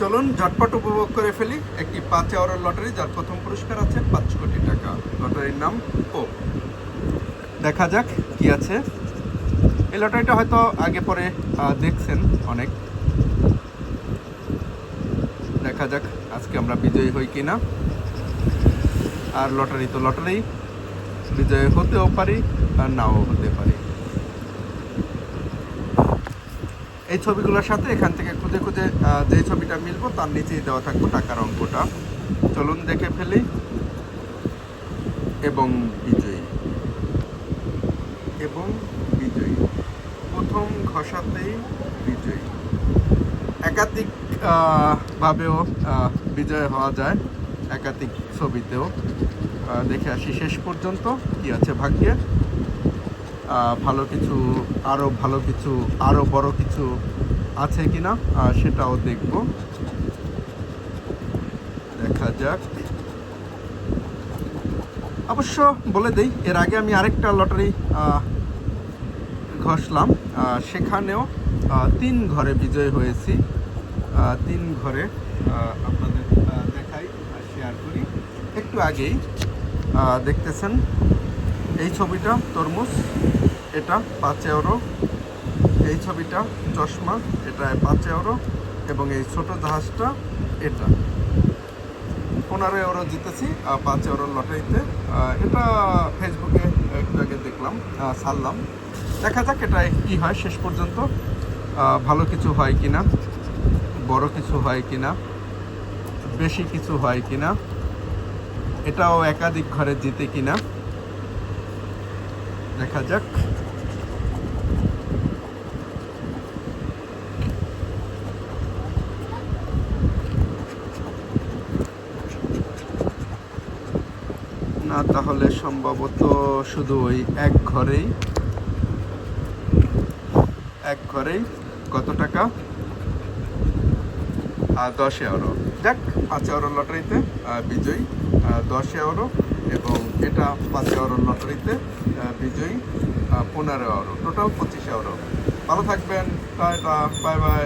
চলুন ঝটপট উপভোগ করে ফেলি। একটি পাঁচ আওয়ারের লটারি, যার প্রথম পুরস্কার আছে পাঁচ কোটি টাকা। লটারির নাম ও দেখা যাক কি আছে। এই লটারিটা হয়তো আগে পরে দেখছেন অনেক। দেখা যাক আজকে আমরা বিজয়ী হই কিনা। আর লটারি তো লটারি। বিজয়ী হতেও পারি, আর নাও হতে পারি। এই ছবিগুলোর সাথে এখান থেকে খুঁজে খুঁজে যে ছবিটা মিলবো তার নিচেই দেওয়া থাকব টাকার অঙ্কটা। চলুন দেখে ফেলি। এবং বিজয়ী। এবং বিজয়ী। প্রথম ঘষাতেই বিজয়ী। একাধিক ভাবেও বিজয় হওয়া যায়। একাধিক ছবিতেও। দেখে আসি শেষ পর্যন্ত কি আছে ভাগ্যে। ভালো কিছু আরও ভালো কিছু আরও বড় কিছু আছে কিনা আহ, সেটাও দেখব। দেখা যাক। অবশ্য বলে দেই এর আগে আমি আরেকটা লটারি ঘষলাম। সেখানেও তিন ঘরে বিজয় হয়েছি। তিন ঘরে আপনাদের দেখাই শেয়ার করি। একটু আগেই দেখতেছেন এই ছবিটা তরমুজ, এটা পাঁচ এওরো এই ছবিটা চশমা, এটা পাঁচ এওরো এবং এই ছোট জাহাজটা এটা। পনেরো এওরো জিতেছি পাঁচ এওরোর লটারিতে। এটা ফেসবুকে একটু আগে দেখলাম ছাড়লাম। দেখা যাক এটা কি হয় শেষ পর্যন্ত। ভালো কিছু হয় কি না বড় কিছু হয় কি না বেশি কিছু হয় কি না এটাও একাধিক ঘরে জিতে কিনা। দেখা যাক। না তাহলে সম্ভবত শুধু ওই এক ঘরেই। এক ঘরেই কত টাকা? আহ, দশ এওরো যাক পাঁচ এওরো লটারিতে বিজয়ী দশ এওরো এবং এটা পাঁচ এওরো লটারিতে বিজয়ী পনেরো এওরো টোটাল পঁচিশে এওরো ভালো থাকবেন। Tata, bye bye.